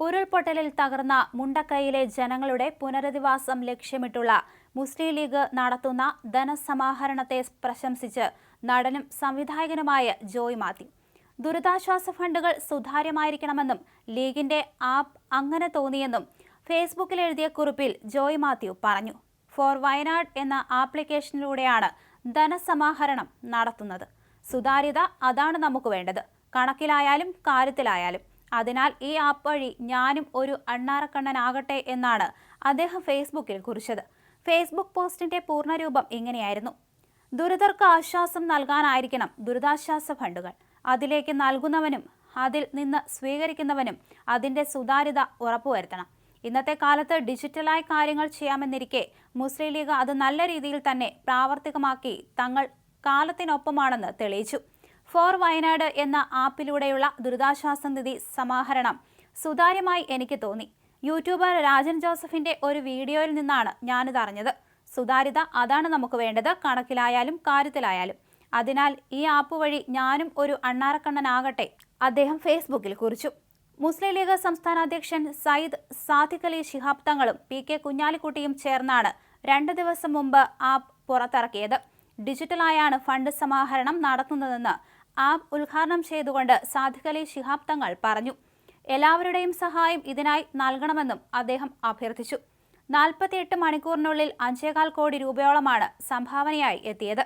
ഉരുൾപൊട്ടലിൽ തകർന്ന മുണ്ടക്കൈയിലെ ജനങ്ങളുടെ പുനരധിവാസം ലക്ഷ്യമിട്ടുള്ള മുസ്ലിം ലീഗ് നടത്തുന്ന ധനസമാഹരണത്തെ പ്രശംസിച്ച് നടനും സംവിധായകനുമായ ജോയ് മാത്യു. ദുരിതാശ്വാസ ഫണ്ടുകൾ സുതാര്യമായിരിക്കണമെന്നും ലീഗിന്റെ ആപ്പ് അങ്ങനെ തോന്നിയെന്നും ഫേസ്ബുക്കിൽ എഴുതിയ കുറിപ്പിൽ ജോയ് മാത്യു പറഞ്ഞു. ഫോർ വയനാട് എന്ന ആപ്ലിക്കേഷനിലൂടെയാണ് ധനസമാഹരണം നടത്തുന്നത്. സുതാര്യത അതാണ് നമുക്ക് വേണ്ടത്. കണക്കിലായാലും കാര്യത്തിലായാലും. അതിനാൽ ഈ ആപ്പ് വഴി ഞാനും ഒരു അണ്ണാറക്കണ്ണനാകട്ടെ എന്നാണ് അദ്ദേഹം ഫേസ്ബുക്കിൽ കുറിച്ചത്. ഫേസ്ബുക്ക് പോസ്റ്റിന്റെ പൂർണരൂപം ഇങ്ങനെയായിരുന്നു. ദുരിതർക്ക് ആശ്വാസം നൽകാനായിരിക്കണം ദുരിതാശ്വാസ ഫണ്ടുകൾ. അതിലേക്ക് നൽകുന്നവനും അതിൽ നിന്ന് സ്വീകരിക്കുന്നവനും അതിന്റെ സുതാര്യത ഉറപ്പുവരുത്തണം. ഇന്നത്തെ കാലത്ത് ഡിജിറ്റലായി കാര്യങ്ങൾ ചെയ്യാമെന്നിരിക്കെ മുസ്ലിം ലീഗ് അത് നല്ല രീതിയിൽ തന്നെ പ്രാവർത്തികമാക്കി തങ്ങൾ കാലത്തിനൊപ്പമാണെന്ന് തെളിയിച്ചു. ഫോർ വയനാട് എന്ന ആപ്പിലൂടെയുള്ള ദുരിതാശ്വാസ നിധി സമാഹരണം സുതാര്യമായി എനിക്ക് തോന്നി. യൂട്യൂബർ രാജൻ ജോസഫിന്റെ ഒരു വീഡിയോയിൽ നിന്നാണ് ഞാനിത് അറിഞ്ഞത്. സുതാര്യത അതാണ് നമുക്ക് വേണ്ടത് കണക്കിലായാലും കാര്യത്തിലായാലും. അതിനാൽ ഈ ആപ്പ് വഴി ഞാനും ഒരു അണ്ണാറക്കണ്ണനാകട്ടെ അദ്ദേഹം ഫേസ്ബുക്കിൽ കുറിച്ചു. മുസ്ലിം ലീഗ് സംസ്ഥാന അധ്യക്ഷൻ സയ്യിദ് സാദിഖ് അലി ശിഹാബ് തങ്ങളും പി കെ കുഞ്ഞാലിക്കുട്ടിയും ചേർന്നാണ് രണ്ട് ദിവസം മുമ്പ് ആപ്പ് പുറത്തിറക്കിയത്. ഡിജിറ്റലായാണ് ഫണ്ട് സമാഹരണം നടത്തുന്നതെന്ന് ആപ്പ് ഉദ്ഘാടനം ചെയ്തുകൊണ്ട് സാദിഖ് ശിഹാബ് തങ്ങൾ പറഞ്ഞു. എല്ലാവരുടെയും സഹായം ഇതിനായി നൽകണമെന്നും അദ്ദേഹം അഭ്യർത്ഥിച്ചു. നാൽപ്പത്തിയെട്ട് മണിക്കൂറിനുള്ളിൽ അഞ്ചേകാൽ കോടി രൂപയോളമാണ് സംഭാവനയായി എത്തിയത്.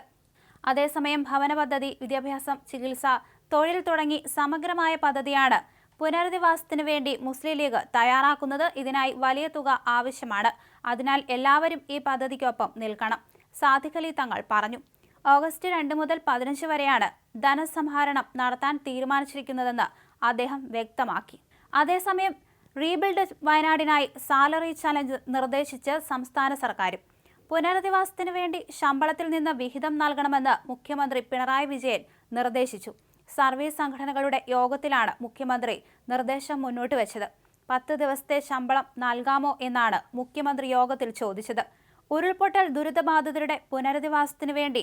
അതേസമയം ഭവന പദ്ധതി വിദ്യാഭ്യാസം ചികിത്സ തൊഴിൽ തുടങ്ങി സമഗ്രമായ പദ്ധതിയാണ് പുനരധിവാസത്തിനു വേണ്ടി മുസ്ലിം ലീഗ് തയ്യാറാക്കുന്നത് ഇതിനായി വലിയ തുക ആവശ്യമാണ്. അതിനാൽ എല്ലാവരും ഈ പദ്ധതിക്കൊപ്പം നിൽക്കണം സാദിഖലി തങ്ങൾ പറഞ്ഞു. ഓഗസ്റ്റ് രണ്ട് മുതൽ പതിനഞ്ച് വരെയാണ് ധനസംഹരണം നടത്താൻ തീരുമാനിച്ചിരിക്കുന്നതെന്ന് അദ്ദേഹം വ്യക്തമാക്കി. അതേസമയം റീബിൽഡ് വയനാടിനായി സാലറി ചലഞ്ച് നിർദ്ദേശിച്ച് സംസ്ഥാന സർക്കാരും പുനരധിവാസത്തിനു വേണ്ടി ശമ്പളത്തിൽ നിന്ന് വിഹിതം നൽകണമെന്ന് മുഖ്യമന്ത്രി പിണറായി വിജയൻ നിർദ്ദേശിച്ചു. സർവീസ് സംഘടനകളുടെ യോഗത്തിലാണ് മുഖ്യമന്ത്രി നിർദ്ദേശം മുന്നോട്ട് വെച്ചത്. പത്ത് ദിവസത്തെ ശമ്പളം നൽകാമോ എന്നാണ് മുഖ്യമന്ത്രി യോഗത്തിൽ ചോദിച്ചത്. ഉരുൾപൊട്ടൽ ദുരിതബാധിതരുടെ പുനരധിവാസത്തിനു വേണ്ടി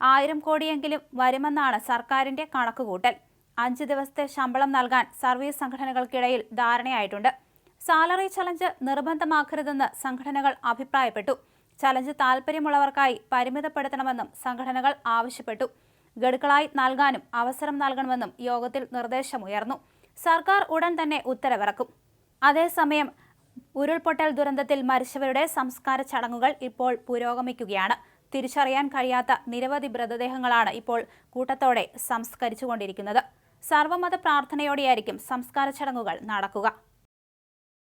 ആയിരം കോടിയെങ്കിലും വരുമെന്നാണ് സർക്കാരിന്റെ കണക്കുകൂട്ടൽ. അഞ്ച് ദിവസത്തെ ശമ്പളം നൽകാൻ സർവീസ് സംഘടനകൾക്കിടയിൽ ധാരണയായിട്ടുണ്ട്. സാലറി ചലഞ്ച് നിർബന്ധമാക്കരുതെന്ന് സംഘടനകൾ അഭിപ്രായപ്പെട്ടു. ചലഞ്ച് താൽപ്പര്യമുള്ളവർക്കായി പരിമിതപ്പെടുത്തണമെന്നും സംഘടനകൾ ആവശ്യപ്പെട്ടു. ഗഡുക്കളായി നൽകാനും അവസരം നൽകണമെന്നും യോഗത്തിൽ നിർദ്ദേശമുയർന്നു. സർക്കാർ ഉടൻ തന്നെ ഉത്തരവിറക്കും. അതേസമയം ഉരുൾപൊട്ടൽ ദുരന്തത്തിൽ മരിച്ചവരുടെ സംസ്കാര ചടങ്ങുകൾ ഇപ്പോൾ പുരോഗമിക്കുകയാണ്. തിരിച്ചറിയാൻ കഴിയാത്ത നിരവധി മൃതദേഹങ്ങളാണ് ഇപ്പോൾ കൂട്ടത്തോടെ സംസ്കരിച്ചുകൊണ്ടിരിക്കുന്നത്. സർവമത പ്രാർത്ഥനയോടെയായിരിക്കും സംസ്കാര ചടങ്ങുകൾ നടക്കുക.